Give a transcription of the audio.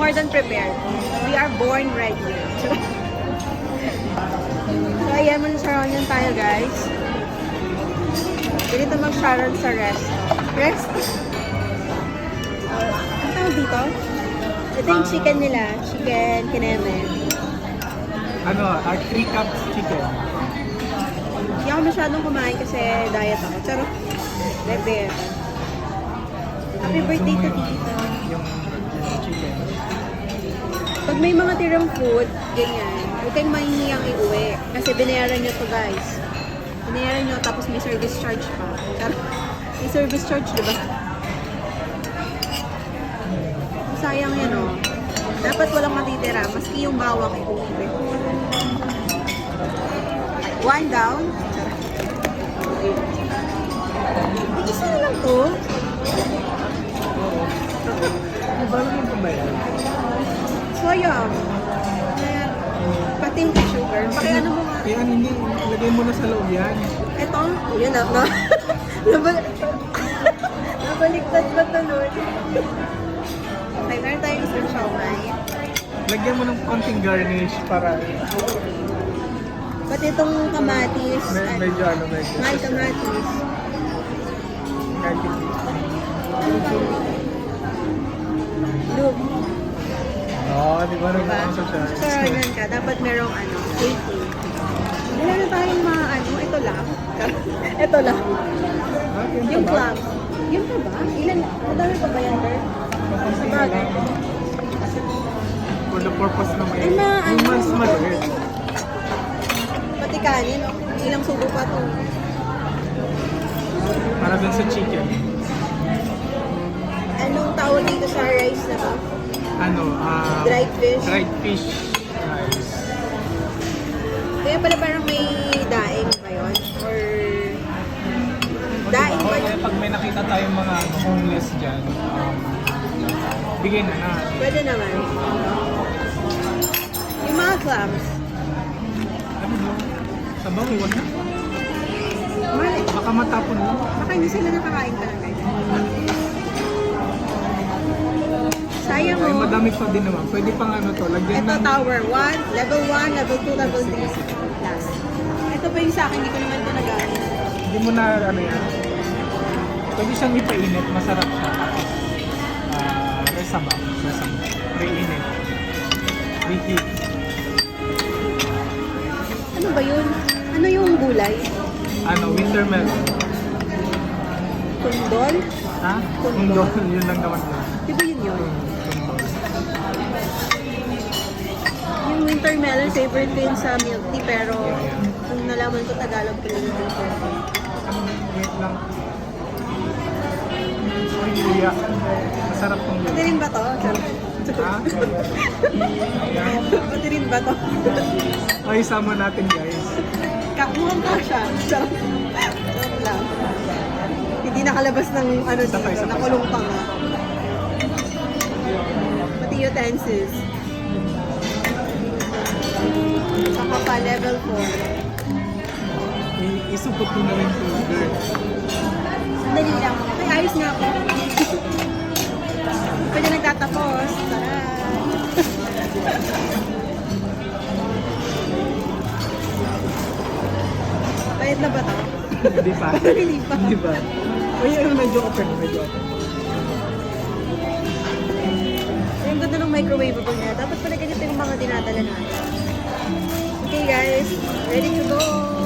more than prepared. We are born ready. so, ayan, mag-Sharon tayo, guys. Ganito mag-Sharon sa rest. Rest? Uh, ang tawag dito? Ito yung Ah. chicken nila. Chicken, kineme. Ano, uh, 3 cups chicken. Hindi ako masyadong kumain kasi diet ako. Pero, bebe. Happy birthday to Tita. Yung chicken. Pag may mga tirang food, ganyan, huwag kayong mahihiyang iuwi. Kasi binayaran nyo to guys. Binayaran nyo tapos may service charge pa. May service charge, di ba? Sayang yan oh. Dapat walang matitira, maski yung bawang iuwi. One down. Isa Pati yung sugar. Paki ano mo nga. Kaya hindi, lagay mo na sa loob yan. Ito, yun na, na. Nabal- Nabaliktad ba tuloy? Okay, meron tayong isang siomay. Lagyan mo ng konting garnish para Pati itong kamatis. med- medyo ano, medyo. May kamatis. Garlic. Look, Oo, di ba diba? sa siya? Karagan ka, dapat merong ano, 80. Wala na tayong mga ano, ito lang. ito lang. Ah, Yung ba? clams. Yun pa ba? Ilan? Madami pa ba yan, Bert? Sabagay. For the purpose na may... Ay, ano, mas maliit. Pati kanin, oh. ilang subo pa to. Para dun sa chicken. Anong tawag dito sa rice na to? Ano, ah... Dried fish? Dried fish rice. Kaya pala parang may daing ba yun? Or daing ba yun? pag may nakita tayong mga homeless dyan, um, bigay na na. Pwede naman. Yung mga clams. Ano mo? Sabaw, iwan na. Mali. Baka matapon mo. Baka hindi sila nakakain pa Ay, madami pa din naman. Pwede pang ano to, lagyan Ito ng... tower 1, level 1, level 2, level 3, last. Ito pa yung sa akin, hindi ko naman ito nag-aano. Hindi mo na ano yan. Pwede siyang ipainit, masarap siya. Tapos, ah, uh, sabaw. Sabaw. Pre-init. Reheat. Ano ba yun? Ano yung gulay? Ano, winter melon. Kundol? Ha? Kundol. Kundol, yun lang naman yun. Di ba yun yun? Kundol. Yung melon, favorite ko yun sa milk tea, pero kung nalaman ko Tagalog, Pilipino ko. Luya. Masarap tong Pati luya. rin ba to? Ha? Pati rin ba to? Ay, sama natin guys. Kakuhang ka siya. Lang. Hindi nakalabas ng ano dito, nakulong pa nga. Pati utensils. Pa level 4. I- isupot ko na rin girl. Sandali lang. Ay, ayos nga ako. Pwede nagtatapos. Tara. Bayad na ba to? Hindi pa. Hindi pa. Hindi pa. Uy, ano, medyo open, medyo open. Ang ganda ng microwaveable niya. Dapat pala ganito yung mga dinadala natin. Guys, ready to go!